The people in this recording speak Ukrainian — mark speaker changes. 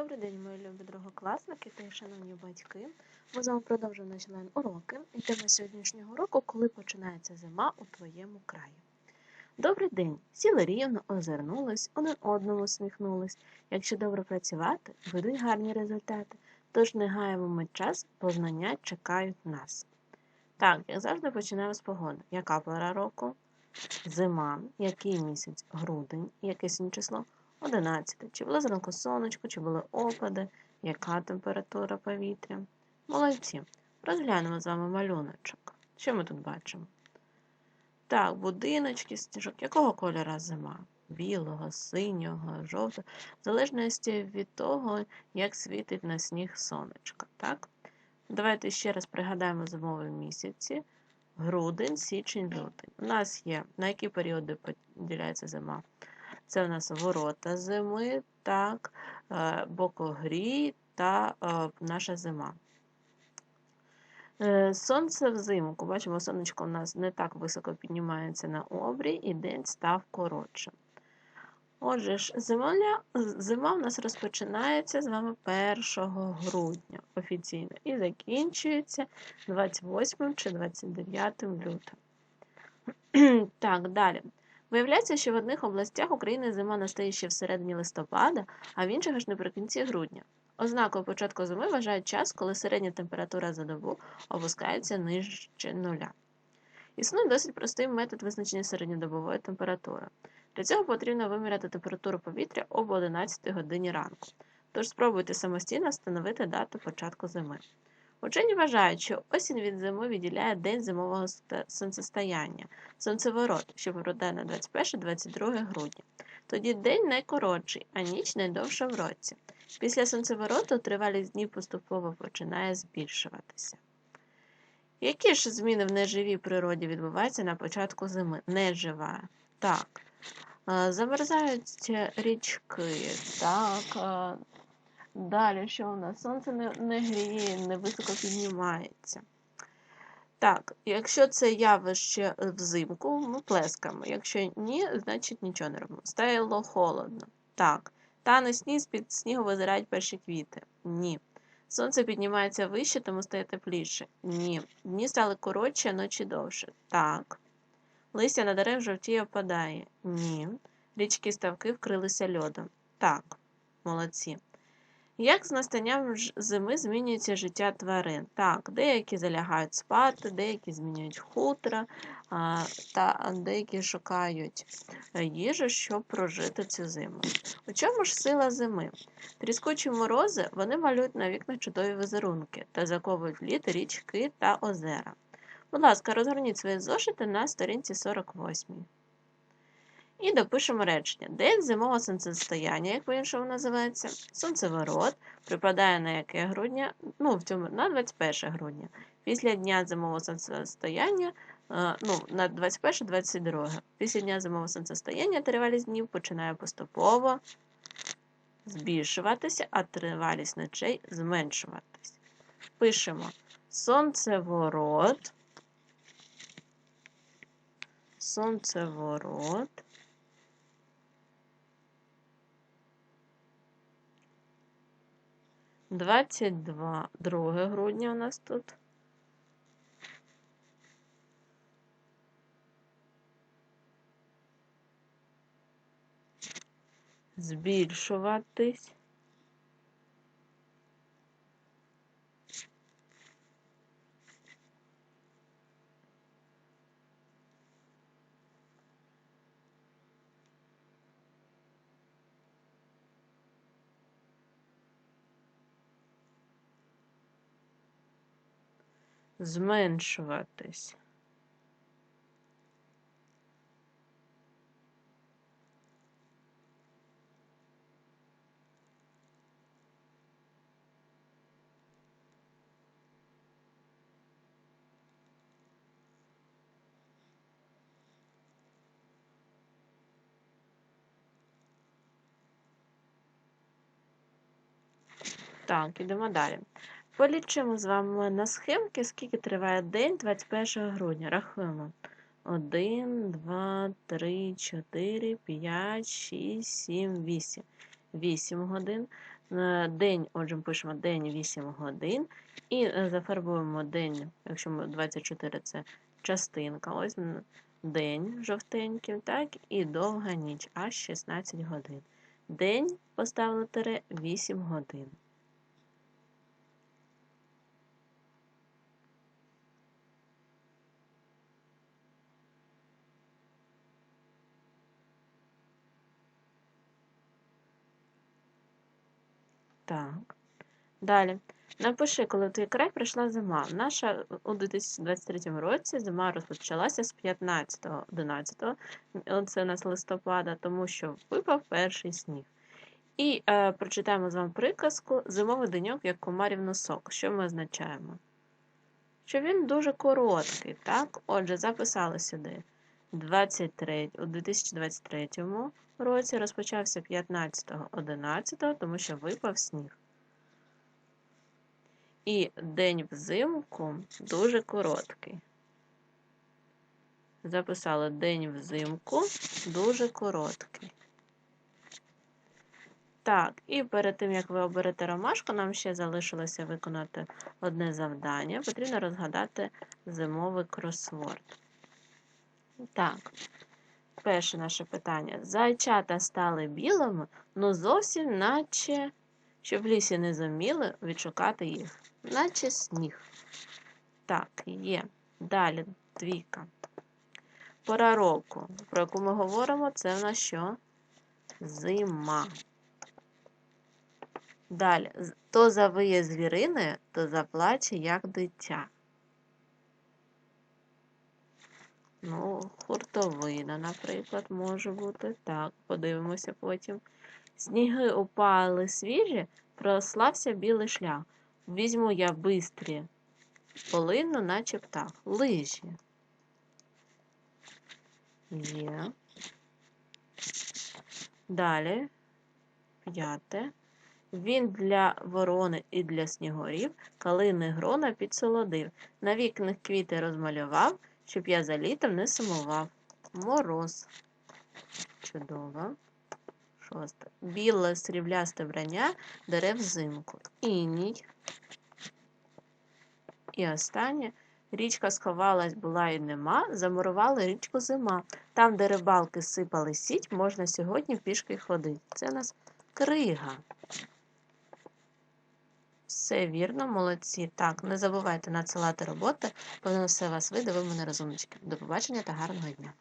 Speaker 1: Добрий день, мої любі другокласники та шановні батьки. Ми з вами продовжуємо наші онлайн-уроки. І тема сьогоднішнього уроку коли починається зима у твоєму краї. Добрий день! Сіли рівно, озирнулись, один одному усміхнулись. Якщо добре працювати, будуть гарні результати. Тож не гаємо ми час, бо знання чекають нас. Так, як завжди починаємо з погоди. Яка пора року? Зима. Який місяць? Грудень. Яке сьогодні число? 11. Чи було зранку сонечко, чи були опади, яка температура повітря? Молодці. Розглянемо з вами малюночок. Що ми тут бачимо? Так, будиночки, стіжок. Якого кольора зима? Білого, синього, жовтого, в залежності від того, як світить на сніг сонечко. Так? Давайте ще раз пригадаємо зимові місяці. Грудень, січень, лютий. У нас є на які періоди поділяється зима? Це у нас ворота зими, так, е, бокогрій та е, наша зима. Е, сонце взимку. Бачимо, сонечко у нас не так високо піднімається на обрій, і день став коротшим. Отже ж, зима, зима у нас розпочинається з вами 1 грудня офіційно і закінчується 28 чи 29 лютого. Так, далі. Виявляється, що в одних областях України зима настає ще всередині листопада, а в інших аж наприкінці грудня. Ознакою початку зими вважають час, коли середня температура за добу опускається нижче нуля. Існує досить простий метод визначення середньодобової температури. Для цього потрібно виміряти температуру повітря об 11 годині ранку. Тож спробуйте самостійно встановити дату початку зими. Учені вважають, що осінь від зими відділяє день зимового сонцестояння, сонцеворот, що припадає на 21-22 грудня. Тоді день найкоротший, а ніч найдовша в році. Після сонцевороту тривалість днів поступово починає збільшуватися. Які ж зміни в неживій природі відбуваються на початку зими? Нежива. Так. Замерзають річки, так, Далі, що у нас? Сонце не, не гріє, не високо піднімається. Так, якщо це явище взимку, ми плескаємо. Якщо ні, значить нічого не робимо. Стало холодно. Так. Тане сніг, з-під снігу визирають перші квіти. Ні. Сонце піднімається вище, тому стає тепліше. Ні. Дні стали коротші, а ночі довше. Так. Листя на дерев жовтіє опадає. Ні. Річки ставки вкрилися льодом. Так. Молодці. Як з настанням зими змінюється життя тварин? Так, деякі залягають спати, деякі змінюють хутра, та деякі шукають е, їжу, щоб прожити цю зиму. У чому ж сила зими? Тріскучі морози вони малюють на вікнах чудові візерунки та заковують лід річки та озера. Будь ласка, розгорніть свої зошити на сторінці 48. І допишемо речення. День зимового сонцестояння, як по-іншому називається, сонцеворот, припадає на яке грудня, ну, в цьому на 21 грудня. Після дня зимового сонцестояння, е, ну, на 21-22. Після дня зимового сонцестояння тривалість днів починає поступово збільшуватися, а тривалість ночей зменшуватися. Пишемо сонцеворот. Сонцеворот. 22 2 грудня у нас тут. Збільшуватись. Зменшуватись. Так, ідемо далі. Полічимо з вами на схемки, скільки триває день 21 грудня. Рахуємо. 1, 2, 3, 4, 5, 6, 7, 8. 8 годин. Е, День, отже, ми пишемо день 8 годин. І е, зафарбуємо день, якщо ми 24 це частинка. Ось день жовтеньким, так, і довга ніч, аж 16 годин. День поставили тире 8 годин. Так. Далі. Напиши, коли твій край прийшла зима. Наша у 2023 році зима розпочалася з 15-11, це у нас листопада, тому що випав перший сніг. І е, прочитаємо з вами приказку Зимовий деньок, як комарів носок. Що ми означаємо? Що він дуже короткий, так? Отже, записали сюди. 23, у 2023 році розпочався 15-11, тому що випав сніг. І день взимку дуже короткий. Записали день взимку дуже короткий. Так, і перед тим, як ви оберете ромашку, нам ще залишилося виконати одне завдання. Потрібно розгадати зимовий кросворд. Так, перше наше питання. Зайчата стали білими, ну зовсім наче, щоб в лісі не зуміли відшукати їх, наче сніг. Так, є. Далі двійка. Пора року, про яку ми говоримо, це в нас що? Зима. Далі. То завиє звірини, то заплаче, як дитя. Ну, хуртовина, наприклад, може бути. Так, подивимося потім. Сніги упали свіжі, прослався білий шлях. Візьму я бистрі полину, наче птах. Лижі. Є. Далі. П'яте. Він для ворони і для снігурів калини грона підсолодив. На вікнах квіти розмалював, щоб я за літом не сумував. Мороз. Чудово. Шосте. Біле сріблясте врання дерев взимку. Іній. І останнє. Річка сховалась, була і нема, замурувала річку зима. Там, де рибалки сипали сіть, можна сьогодні пішки ходити. Це у нас крига. Все вірно, молодці. Так, не забувайте надсилати роботи. Певно, все вас вийде, ви мене розумнички. До побачення та гарного дня.